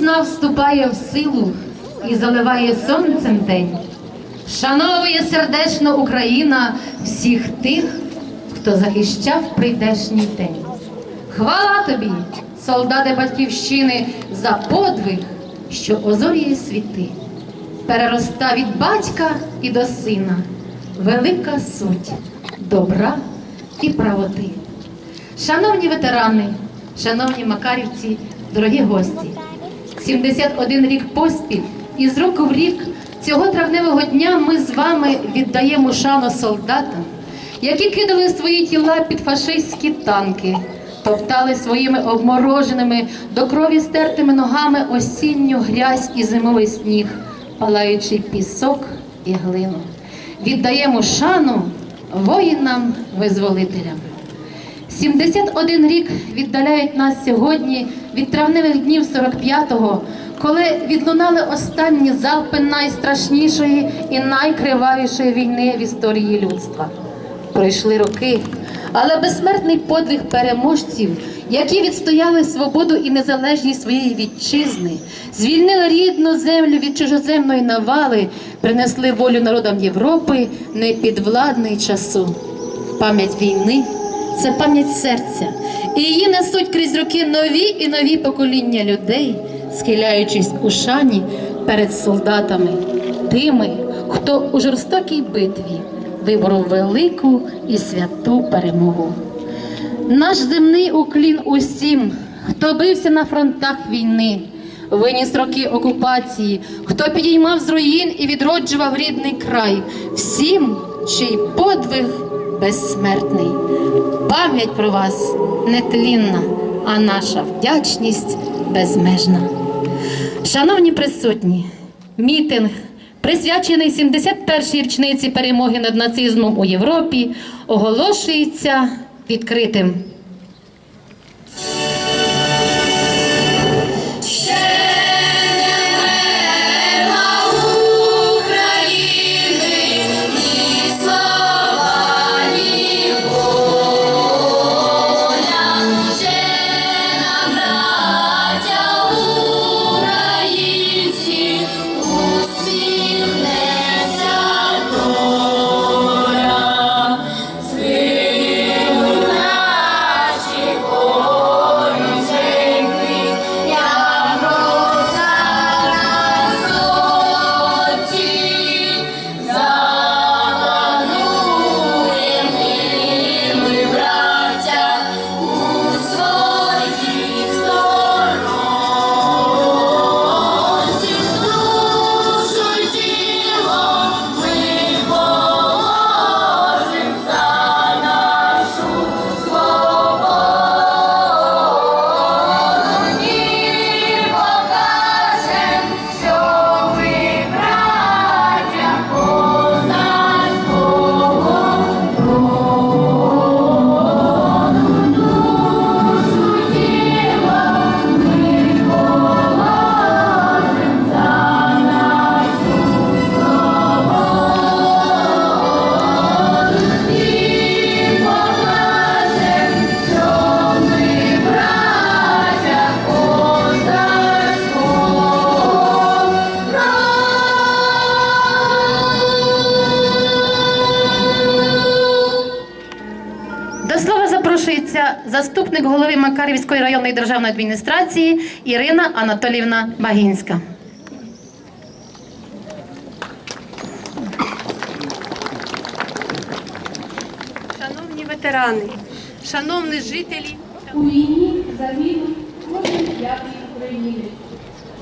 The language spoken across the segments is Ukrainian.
Весна вступає в силу і заливає сонцем день, шановує сердечно Україна всіх тих, хто захищав прийдешній день. Хвала тобі, солдати батьківщини, за подвиг, що озорює світи, перероста від батька і до сина, велика суть добра і правоти. Шановні ветерани, шановні макарівці, дорогі гості, 71 рік поспіль і з року в рік цього травневого дня ми з вами віддаємо шану солдатам, які кидали свої тіла під фашистські танки, топтали своїми обмороженими до крові стертими ногами осінню грязь і зимовий сніг, палаючий пісок і глину. Віддаємо шану воїнам-визволителям. 71 рік віддаляють нас сьогодні від травневих днів 45-го, коли відлунали останні залпи найстрашнішої і найкривавішої війни в історії людства. Пройшли роки, але безсмертний подвиг переможців, які відстояли свободу і незалежність своєї вітчизни, звільнили рідну землю від чужоземної навали, принесли волю народам Європи непідвладний часу. Пам'ять війни це пам'ять серця, і її несуть крізь роки нові і нові покоління людей, схиляючись у шані перед солдатами, тими, хто у жорстокій битві виборов велику і святу перемогу. Наш земний уклін усім, хто бився на фронтах війни, виніс роки окупації, хто підіймав з руїн і відроджував рідний край, всім, чий подвиг безсмертний. Пам'ять про вас нетлінна, а наша вдячність безмежна. Шановні присутні, мітинг, присвячений 71-й річниці перемоги над нацизмом у Європі, оголошується відкритим. Заступник голови Макарівської районної державної адміністрації Ірина Анатоліївна Багінська. Шановні ветерани, шановні жителі, У війні загинув кожен п'ятий українець.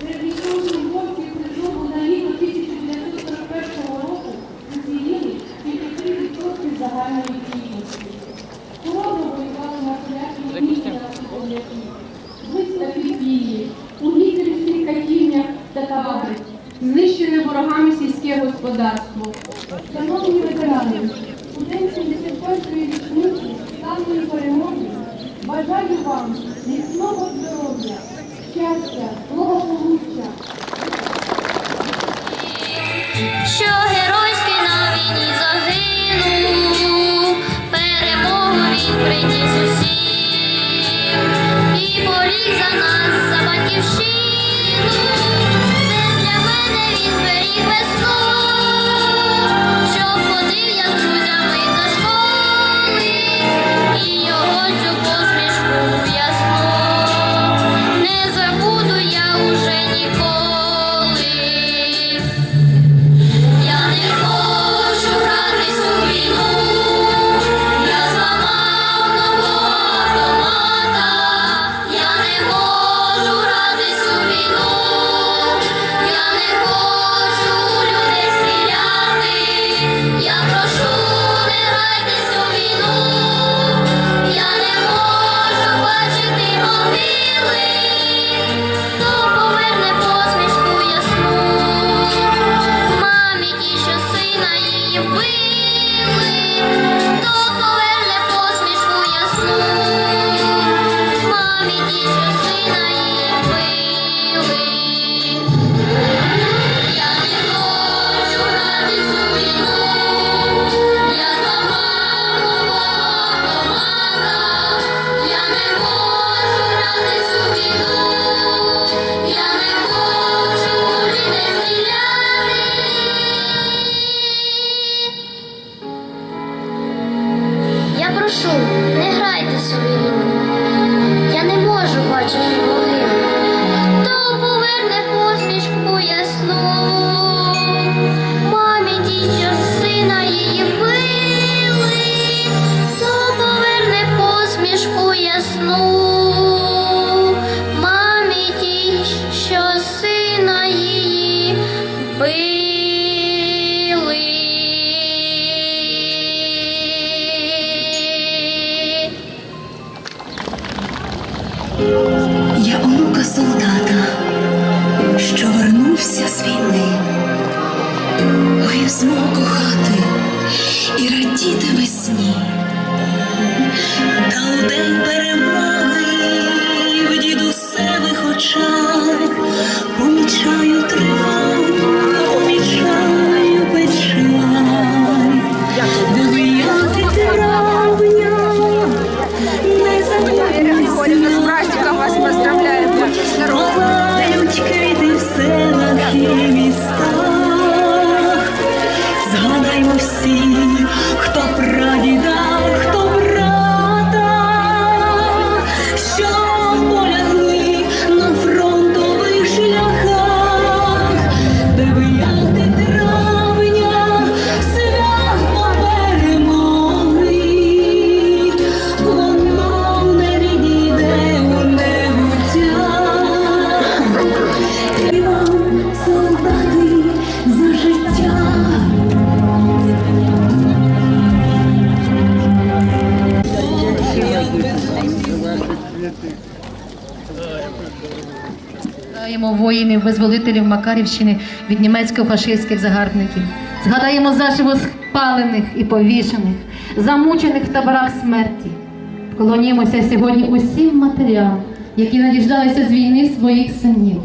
Серед військовослужбовців призову на літо 1941 року уціліли тільки 3% загальної Ворогами сільське господарство. воїнів, визволителів Макарівщини від німецько-фашистських загарбників. Згадаємо заживо спалених і повішених, замучених в таборах смерті. Вклонімося сьогодні усім матерям, які надіждалися з війни своїх синів.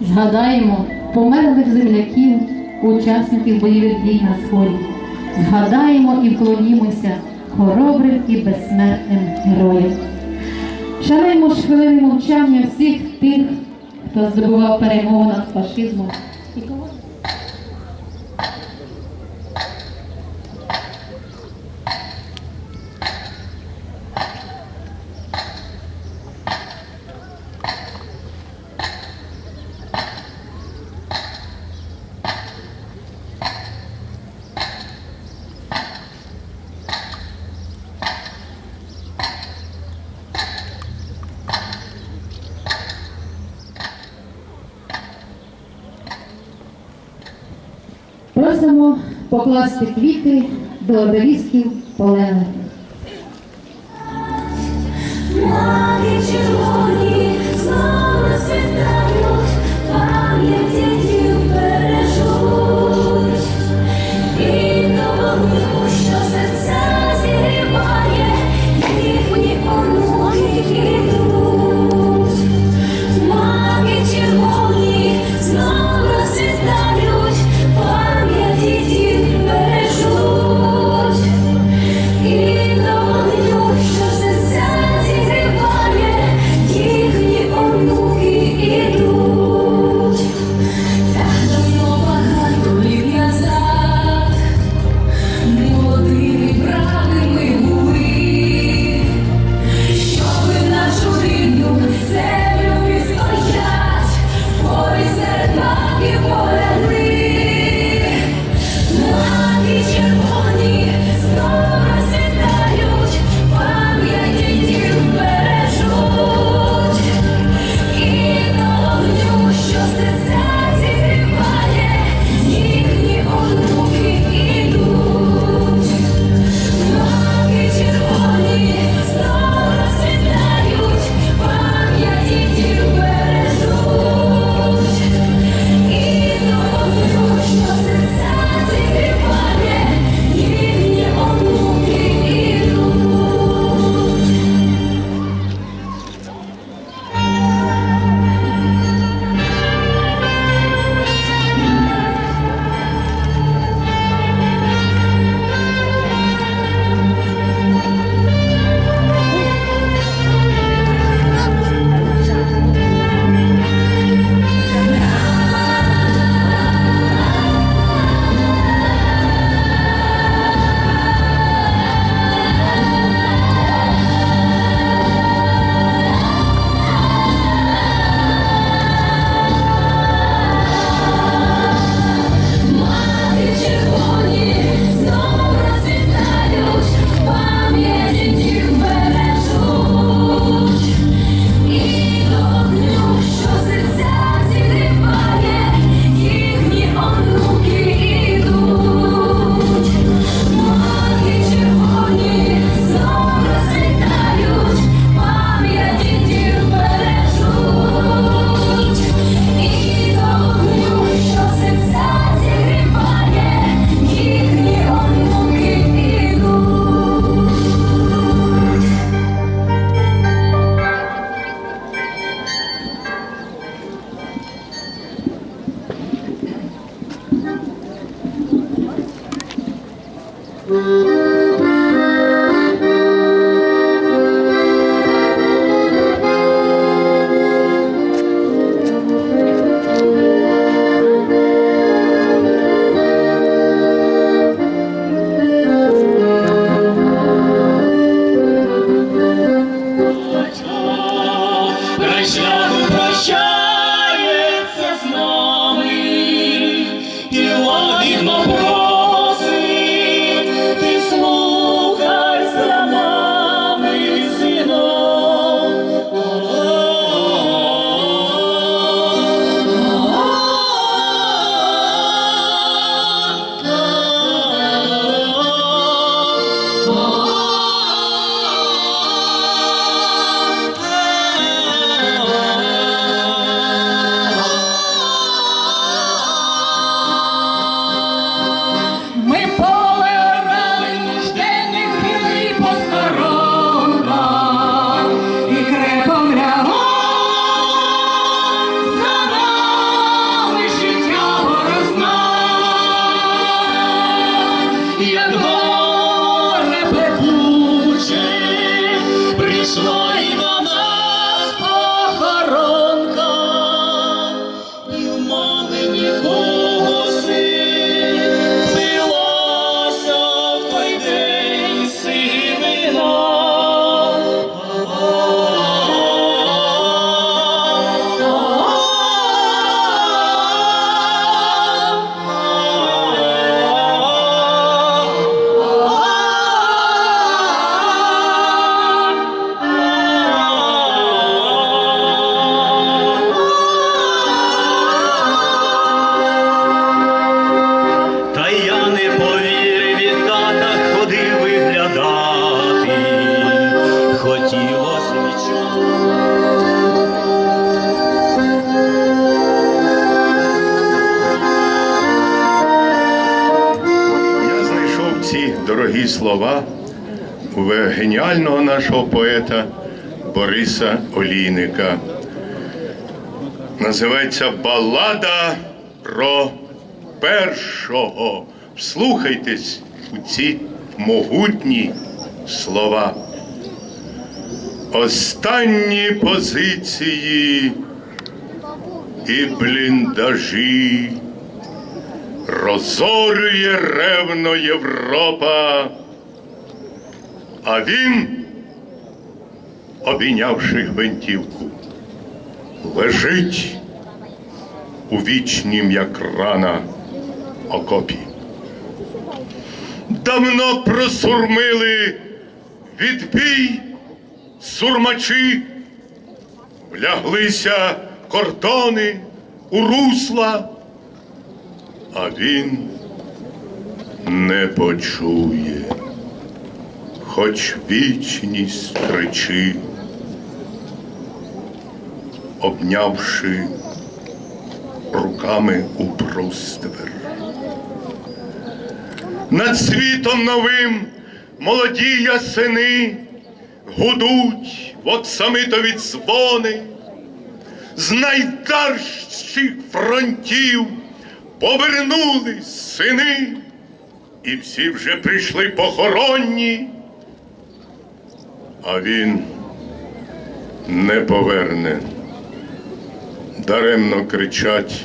Згадаємо померлих земляків, учасників бойових дій на сході. Згадаємо і вклонімося хоробрим і безсмертним героям. Шануємо ж хвилини мовчання всіх тих хто здобував перемогу над фашизмом. просимо покласти квіти до оберізків полеглих. Ці слова геніального нашого поета Бориса Олійника. Називається Балада про першого. Вслухайтесь у ці могутні слова. Останні позиції і бліндажі розорює ревно Європа, а він, обійнявши гвинтівку, лежить у вічнім, як рана, окопі. Давно просурмили відбій сурмачі, вляглися кордони у русла а він не почує, хоч вічність кричи, обнявши руками у бруствер. Над світом новим молоді ясени гудуть в оксамитові дзвони, з найдальших фронтів повернулись сини, і всі вже прийшли похоронні, а він не поверне. Даремно кричать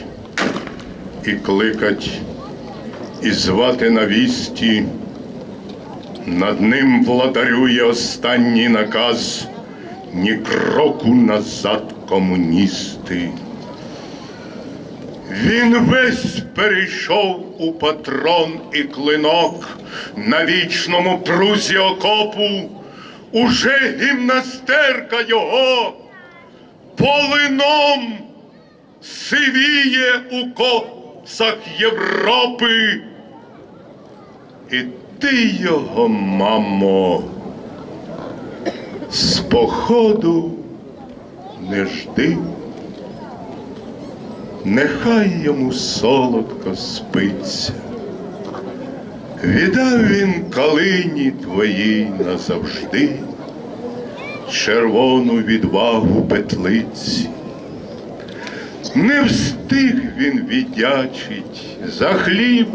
і кликать, і звати на вісті. Над ним владарює останній наказ ні кроку назад комуністи. Він весь перейшов у патрон і клинок на вічному прузі окопу, уже гімнастерка його полином сивіє у косах Європи. І ти його, мамо, з походу не жди. Нехай йому солодко спиться. Віддав він калині твоїй назавжди, червону відвагу петлиці. Не встиг він віддячить за хліб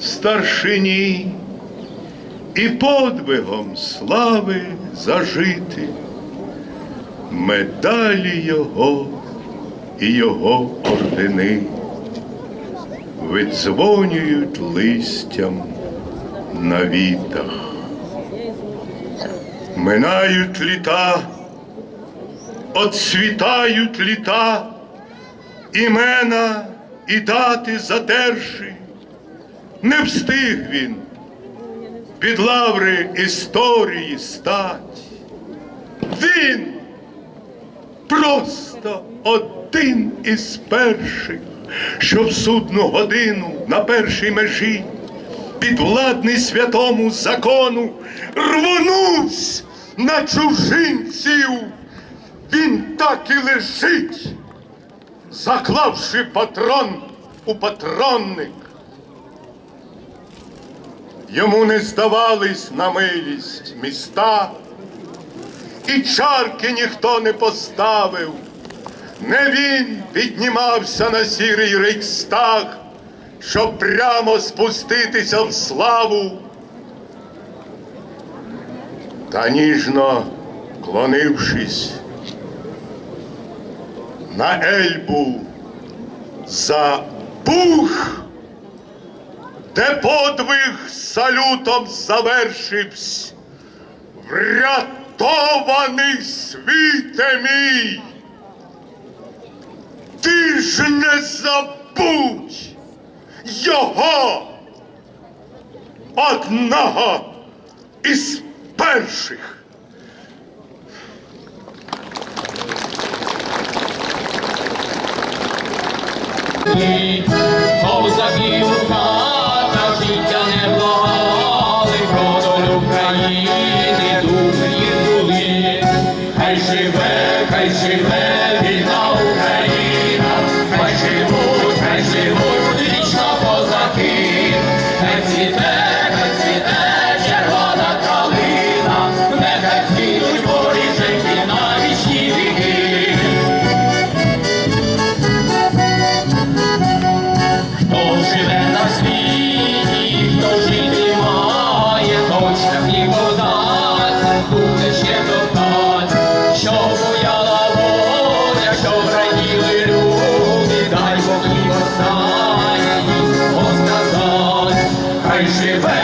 старшині, і подвигом слави зажити. Медалі його і його ордени видзвонюють листям на вітах. Минають літа, отцвітають літа, імена і дати задержи. Не встиг він під лаври історії стать. Він просто один із перших, що в судну годину на першій межі, підвладний святому закону, рвонувсь на чужинців. Він так і лежить, заклавши патрон у патронник. Йому не здавались на милість міста, і чарки ніхто не поставив. Не він піднімався на сірий рейхстаг, щоб прямо спуститися в славу. Та ніжно клонившись на Ельбу за Бух, де подвиг салютом завершився. Врятований світе мій! Ти ж не забудь його одного із перших. Живе,